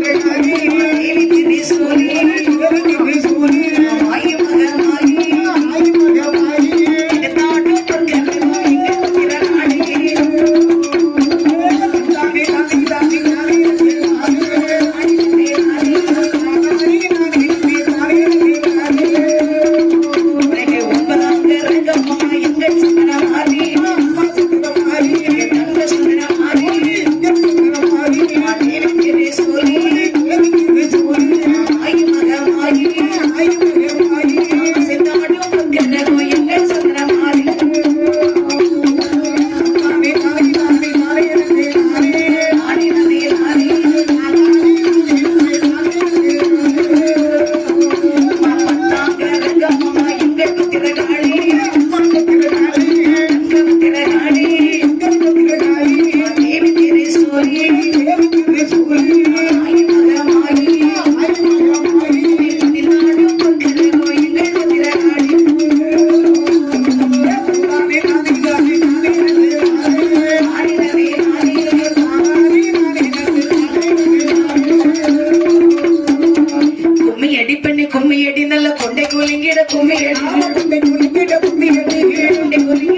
Thank you. കുമ്മിയടി കുമ്മിയടി നല്ല കൊണ്ടേ കുലുങ്ങിയുടെ കുമ്മിയടി കുമ്മിയടി കുലുങ്ങിയുടെ കുമ്മിയടി കുലുങ്ങി